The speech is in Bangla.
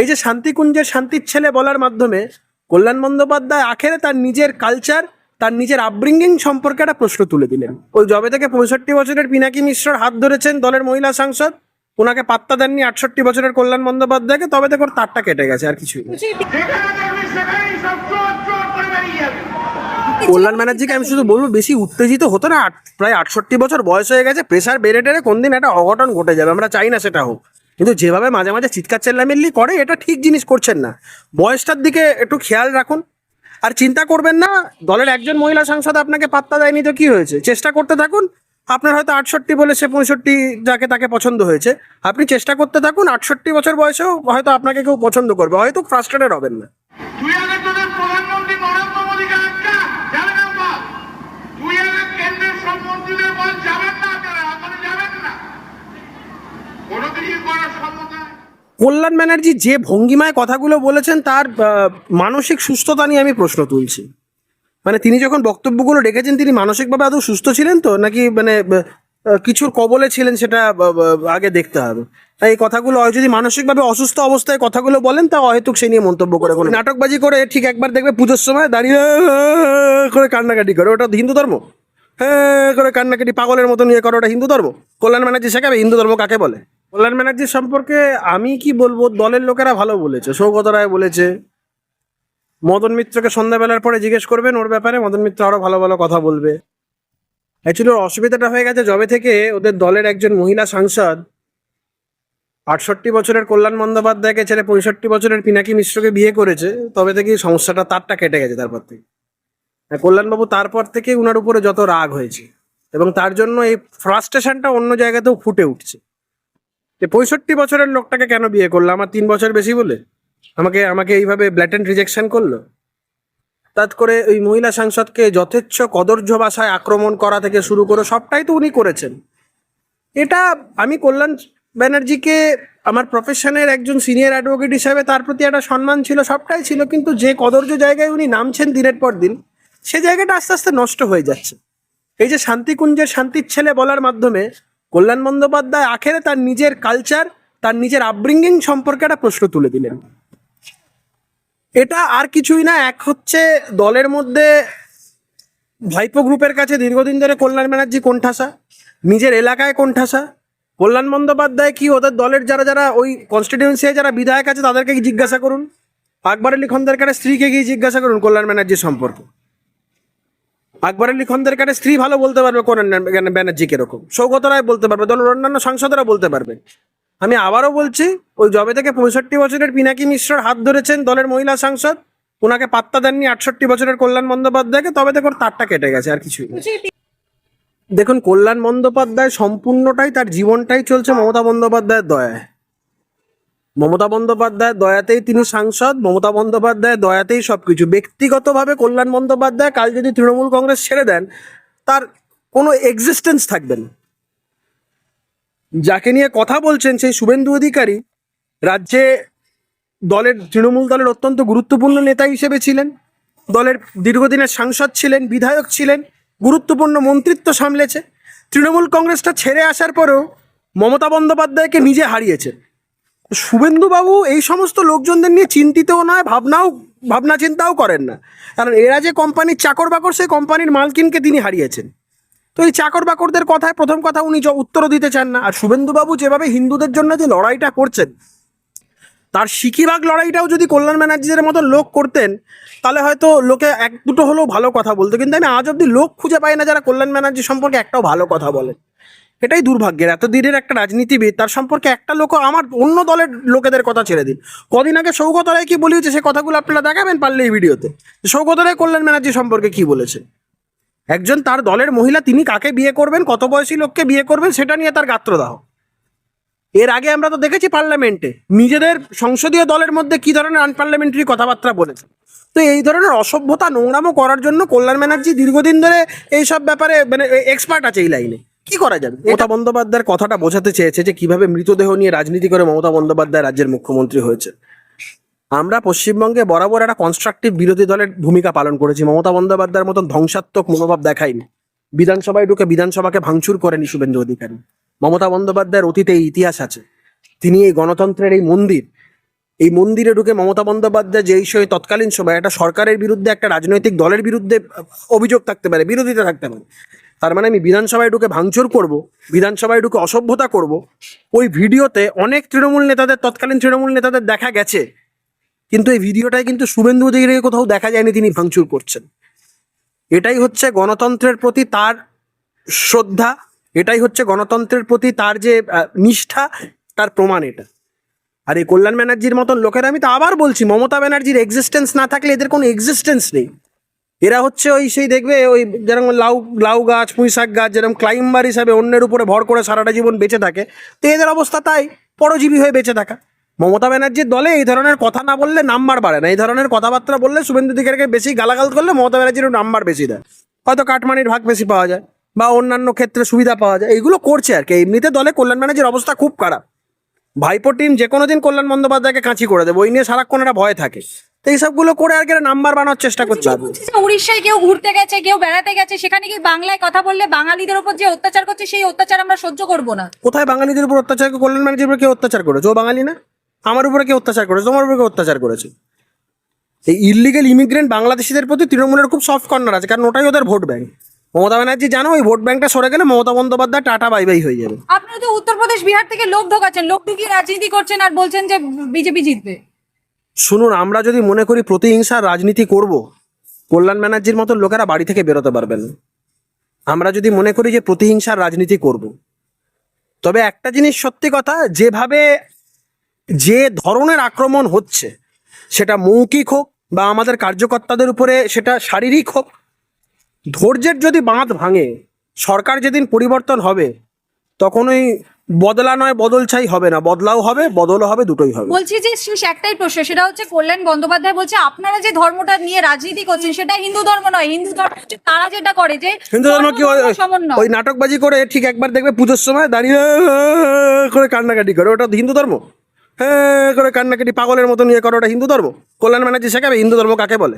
এই যে শান্তিকুঞ্জের শান্তির ছেলে বলার মাধ্যমে কল্যাণ বন্দ্যোপাধ্যায় আখেরে তার নিজের কালচার তার নিজের আপব্রিঙ্গিং সম্পর্কে একটা প্রশ্ন তুলে দিলেন। ওই জবে থেকে পঁয়ষট্টি বছরের পিনাকি মিশ্রর হাত ধরেছেন দলের মহিলা সাংসদ। ওনাকে পাত্তা দেননি আটষট্টি বছরের কল্যাণ বন্দ্যোপাধ্যায়কে, তবে দেখো তারটা কেটে গেছে, আর কিছুই কল্যাণ ব্যানার্জিকে আমি শুধু বলব, বেশি উত্তেজিত হতো না প্রায় আটষট্টি বছর বয়স হয়ে গেছে প্রেশার বেড়ে টেড়ে কোন দিন একটা অঘটন ঘটে যাবে, আমরা চাই না সেটা হোক। কিন্তু যেভাবে মাঝে মাঝে চিৎকার চেল্লামিল্লি করে, এটা ঠিক জিনিস করছেন না। বয়সটার দিকে একটু খেয়াল রাখুন। আর চিন্তা করবেন না, দলের একজন মহিলা সাংসদ আপনাকে পাত্তা দেয়নি তো কি হয়েছে? চেষ্টা করতে থাকুন, আপনার হয়তো আটষট্টি বলে সে পঁয়ষট্টি যাকে তাকে পছন্দ হয়েছে। আপনি চেষ্টা করতে থাকুন, আটষট্টি বছর বয়সেও হয়তো আপনাকে কেউ পছন্দ করবে, হয়তো ফ্রাস্ট্রেটেড হবেন না তুই আগে তোদের প্রধানমন্ত্রী নরেন্দ্র মোদীকে আটকা যাবে না বল তুই আগে কেন্দ্রের সব মন্ত্রীদের বল যাবেন না আপনারা আপনারা যাবেন না কোনো কিছু করার সম্মত নয় কল্যাণ ব্যানার্জি যে ভঙ্গিমায় কথাগুলো বলেছেন তার মানসিক সুস্থতা নিয়ে আমি প্রশ্ন তুলছি। মানে তিনি যখন বক্তব্যগুলো রেখেছেন তিনি মানসিকভাবে আদৌ সুস্থ ছিলেন তো? নাকি মানে কিছুর কবলে ছিলেন সেটা আগে দেখতে হবে। তাই এই কথাগুলো হয় যদি মানসিকভাবে অসুস্থ অবস্থায় কথাগুলো বলেন তা অহেতুক সে নিয়ে মন্তব্য করে। কোনো নাটকবাজি করে ঠিক একবার দেখবে পুজোর সময় দাঁড়িয়ে করে কান্নাকাটি করে। ওটা হিন্দু ধর্ম। হ্যাঁ করে কান্নাকাটি পাগলের মতো নিয়ে করে, ওটা হিন্দু ধর্ম? কল্যাণ ব্যানার্জি শেখাবে? হিন্দু ধর্ম কাকে বলে? কল্যাণ ব্যানার্জির সম্পর্কে আমি কি বলব, দলের লোকেরা ভালো বলেছে। সৌগত রায় বলেছে। মদন মিত্রকে সন্ধ্যাবেলার পরে জিজ্ঞেস করবেন, ওর ব্যাপারে মদন মিত্র আরও ভালো ভালো কথা বলবে। অ্যাকচুয়ালি ওর অসুবিধাটা হয়ে গেছে যবে থেকে ওদের দলের একজন মহিলা সাংসদ আটষট্টি বছরের কল্যাণ বন্দ্যোপাধ্যায়কে ছেড়ে পঁয়ষট্টি বছরের পিনাকি মিশ্রকে বিয়ে করেছে, তবে থেকেই সমস্যাটা তারটা কেটে গেছে তারপর থেকে। কল্যাণবাবু, তারপর থেকে উনার উপরে যত রাগ হয়েছে এবং তার জন্য এই ফ্রাস্ট্রেশনটা অন্য জায়গাতেও ফুটে উঠছে। যে পঁয়ষট্টি বছরের লোকটাকে কেন বিয়ে করল? আমার তিন বছর বেশি বলে? আমাকে আমাকে এইভাবে ব্ল্যাটেন্ট রিজেকশন করল? তাত করে ওই মহিলা সাংসদকে যথেচ্ছ কদর্য ভাষায় আক্রমণ করা থেকে শুরু করে সবটাই তো উনি করেছেন। এটা আমি কল্যাণ ব্যানার্জিকে, আমার প্রফেশনের একজন সিনিয়র অ্যাডভোকেট হিসাবে তার প্রতি একটা সম্মান ছিল, সবটাই ছিল, কিন্তু যে কদর্য জায়গায় উনি নামছেন দিনের পর দিন সে জায়গাটা আস্তে আস্তে নষ্ট হয়ে যাচ্ছে। এই যে শান্তিকুঞ্জের শান্তির ছেলে বলার মাধ্যমে কল্যাণ বন্দ্যোপাধ্যায় আখেরে তার নিজের কালচার তার নিজের আপব্রিঙ্গিং সম্পর্কে একটা প্রশ্ন তুলে দিলেন। এটা আর কিছুই না, এক হচ্ছে দলের মধ্যে ভাইপো গ্রুপের কাছে দীর্ঘদিন ধরে কল্যাণ ব্যানার্জি কোণঠাসা, নিজের এলাকায় কোণঠাসা। কল্যাণ বন্দ্যোপাধ্যায় কি ওদের দলের যারা যারা ওই কনস্টিটিউয়েন্সি যারা বিধায়ক আছে তাদেরকে জিজ্ঞাসা করুন? আকবর আলী খন্দরকারের স্ত্রীকে গিয়ে জিজ্ঞাসা করুন কল্যাণ ব্যানার্জির সম্পর্কে। আকবর আলী খন্দরকারের স্ত্রী ভালো বলতে পারবে কল্যাণ ব্যানার্জি কীরকম সৌগত রায় বলতে পারবে দলের অন্যান্য সাংসদরা বলতে পারবে। আমি আবারও বলছি ওই জবে থেকে পঁয়ষট্টি বছরের পিনাকি মিশ্রর হাত ধরেছেন দলের মহিলা সাংসদ। ওনাকে পাত্তা দেননি আটষট্টি বছরের কল্যাণ বন্দ্যোপাধ্যায়কে তবে ওর তারটা কেটে গেছে আর কিছুই দেখুন কল্যাণ বন্দ্যোপাধ্যায় সম্পূর্ণটাই তার জীবনটাই চলছে মমতা বন্দ্যোপাধ্যায়ের দয়ায়। মমতা বন্দ্যোপাধ্যায়ের দয়াতেই তিনি সাংসদ, মমতা বন্দ্যোপাধ্যায়ের দয়াতেই সবকিছু। ব্যক্তিগতভাবে কল্যাণ বন্দ্যোপাধ্যায়, কাল যদি তৃণমূল কংগ্রেস ছেড়ে দেন, তার কোনো এক্সিস্টেন্স থাকবে না। যাকে নিয়ে কথা বলছেন সেই শুভেন্দু অধিকারী, রাজ্যে দলের, তৃণমূল দলের অত্যন্ত গুরুত্বপূর্ণ নেতা হিসেবে ছিলেন, দলের দীর্ঘদিনের সাংসদ ছিলেন, বিধায়ক ছিলেন, গুরুত্বপূর্ণ মন্ত্রিত্ব সামলেছে। তৃণমূল কংগ্রেসটা ছেড়ে আসার পরেও মমতা বন্দ্যোপাধ্যায়কে নিজে হারিয়েছে। শুভেন্দুবাবু এই সমস্ত লোকজনদের নিয়ে চিন্তিতও নয়, ভাবনাও, ভাবনা চিন্তাও করেন না। কারণ এরা যে কোম্পানির চাকর বাকর সেই কোম্পানির মালকিনকে তিনি হারিয়েছেন। তো এই চাকর বাকরদের কথায় প্রথম কথা উনি উত্তরও দিতে চান না। আর শুভেন্দুবাবু যেভাবে হিন্দুদের জন্য যে লড়াইটা করছেন, তার সিকিবাগ লড়াইটাও যদি কল্যাণ ব্যানার্জিদের মতো লোক করতেন, তাহলে হয়তো লোকে এক দুটো হলেও ভালো কথা বলতো। কিন্তু আমি আজ অব্দি লোক খুঁজে পাই না যারা কল্যাণ ব্যানার্জি সম্পর্কে একটাও ভালো কথা বলে এটাই দুর্ভাগ্যের। এত দিনের একটা রাজনীতিবিদ, তার সম্পর্কে একটা লোক আমার অন্য দলের লোকেদের কথা ছেড়ে দিন কদিন আগে সৌগত রায় কি বলিয়েছে সে কথাগুলো আপনারা দেখাবেন পারলে এই ভিডিওতে। সৌগত রায় কল্যাণ ব্যানার্জি সম্পর্কে কি বলেছে? একজন তার দলের মহিলা, তিনি কাকে বিয়ে করবেন, কত বয়সী লোককে বিয়ে করবেন, সেটা নিয়ে তার গাত্রদাহ। এর আগে আমরা তো দেখেছি পার্লামেন্টে, নিজেদের সংসদীয় দলের মধ্যে কি ধরনের আনপার্লামেন্টারি কথাবার্তা বলেছে। তো এই ধরনের অসভ্যতা নোংরামো করার জন্য কল্যাণ ব্যানার্জি দীর্ঘদিন ধরে এইসব ব্যাপারে মানে এক্সপার্ট আছে এই লাইনে। কি করা যাবে? মমতা বন্দ্যোপাধ্যায়ের কথাটা বোঝাতে চেয়েছে যে কীভাবে মৃতদেহ নিয়ে রাজনীতি করে মমতা বন্দ্যোপাধ্যায় রাজ্যের মুখ্যমন্ত্রী হয়েছে আমরা পশ্চিমবঙ্গে বরাবর একটা কনস্ট্রাকটিভ বিরোধী দলের ভূমিকা পালন করেছি। মমতা বন্দ্যোপাধ্যায়ের মতন ধ্বংসাত্মক মনোভাব দেখায়নি বিধানসভায় ঢুকে বিধানসভাকে ভাঙচুর করেনি শুভেন্দু অধিকারী। মমতা বন্দ্যোপাধ্যায়ের অতীতে এই ইতিহাস আছে। তিনি এই গণতন্ত্রের এই মন্দির এই মন্দিরে ঢুকে মমতা বন্দ্যোপাধ্যায় যেই সময় তৎকালীন সময় একটা সরকারের বিরুদ্ধে একটা রাজনৈতিক দলের বিরুদ্ধে অভিযোগ থাকতে পারে বিরোধিতা থাকতে পারে। তার মানে আমি বিধানসভায় ঢুকে ভাঙচুর করব, বিধানসভায় ঢুকে অসভ্যতা করব। ওই ভিডিওতে অনেক তৃণমূল নেতাদের, তৎকালীন তৃণমূল নেতাদের দেখা গেছে। কিন্তু এই ভিডিওটায় কিন্তু শুভেন্দু অধিকারীকে কোথাও দেখা যায়নি তিনি ভাঙচুর করছেন। এটাই হচ্ছে গণতন্ত্রের প্রতি তার শ্রদ্ধা, এটাই হচ্ছে গণতন্ত্রের প্রতি তার যে নিষ্ঠা, তার প্রমাণ এটা। আর এই কল্যাণ ব্যানার্জির মতন লোকেরা, আমি তো আবার বলছি, মমতা ব্যানার্জির এক্সিস্টেন্স না থাকলে এদের কোনো এক্সিস্টেন্স নেই। এরা হচ্ছে ওই সেই দেখবে, ওই যেরকম লাউ লাউ গাছ, পুঁই শাক গাছ, যেরকম ক্লাইম্বার হিসাবে অন্যের উপরে ভর করে সারাটা জীবন বেঁচে থাকে, তো এদের অবস্থা তাই, পরজীবী হয়ে বেঁচে থাকা। মমতা ব্যানার্জির দলে এই ধরনের কথা না বললে নাম্বার বাড়ে না, এই ধরনের কথাবার্তা বললে শুভেন্দু দিকেরকে বেশি গালাগাল করলে মমতা ব্যানার্জির নাম্বার বেশি দেয়। হয়তো কাটমানির ভাগ বেশি পাওয়া যায়, বা অন্যান্য ক্ষেত্রে সুবিধা পাওয়া যায়, এইগুলো করছে আর কি। এমনিতে দলে কল্যাণ ব্যানার্জির অবস্থা খুব খারাপ। ভাইপো টিম যে কোনো দিন কল্যাণ বন্দ্যোপাধ্যায়কে কাঁচি করে দেবে, ওই নিয়ে সারাক্ষণ একটা ভয় থাকে। তো এইসবগুলো করে আর কি নাম্বার বানানোর চেষ্টা করছে। উড়িষ্যায় কেউ ঘুরতে গেছে কেউ বেড়াতে গেছে সেখানে কি বাংলায় কথা বললে বাঙালিদের উপর যে অত্যাচার করছে সেই অত্যাচার আমরা সহ্য করব না। কোথায় বাঙালিদের উপর অত্যাচার করে? কল্যাণ ব্যানার্জির উপর কে অত্যাচার করেছে? ও বাঙালি না? আমার উপরে কে অত্যাচার করেছে? তোমার উপরে কে অত্যাচার করেছে? এই ইলিগেল ইমিগ্রেন্ট বাংলাদেশিদের প্রতি তৃণমূলের খুব সফট কর্নার আছে কারণ ওটাই ওদের ভোট ব্যাংক মমতা ব্যানার্জি জানো ওই ভোট ব্যাংকটা সরে গেলে Mamata Bandyopadhyay tata bye bye হয়ে যাবে। আপনারা তো উত্তরপ্রদেশ বিহার থেকে লোক ঢোকাচ্ছেন লোক ঢুকিয়ে রাজনীতি করছেন আর বলছেন যে বিজেপি জিতবে। শুনুন, আমরা যদি মনে করি প্রতিহিংসার রাজনীতি করব, কল্যাণ ব্যানার্জির মতো লোকেরা বাড়ি থেকে বেরোতে পারবেন। আমরা যদি মনে করি যে প্রতিহিংসার রাজনীতি করব। তবে একটা জিনিস সত্যি কথা, যেভাবে যে ধরনের আক্রমণ হচ্ছে, সেটা মৌখিক হোক বা আমাদের কার্যকর্তাদের উপরে সেটা শারীরিক হোক, ধৈর্যের যদি বাঁধ ভাঙে, সরকার যেদিন পরিবর্তন হবে তখন ওই বদলা নয় বদল চাই হবে না। বদলাও হবে বদলও হবে দুটোই হবে। বলছি যে শেষ একটাই প্রশ্ন সেটা হচ্ছে কল্যাণ বন্দ্যোপাধ্যায় বলছে আপনারা যে ধর্মটা নিয়ে রাজনীতি করছেন সেটা হিন্দু ধর্ম নয়। হিন্দু ধর্ম তারা যেটা করে যে হিন্দু ধর্ম কি ওই- ওই নাটকবাজি করে ঠিক একবার দেখবে পুজোর সময় দাঁড়িয়ে আহ করে কান্নাকাটি করে। ওটা হিন্দু ধর্ম। হ্যাঁ করে কান্নাকাটি পাগলের মতন নিয়ে করে ওটা হিন্দু ধর্ম। কল্যাণ ব্যানার্জি শেখাবে হিন্দু ধর্ম কাকে বলে?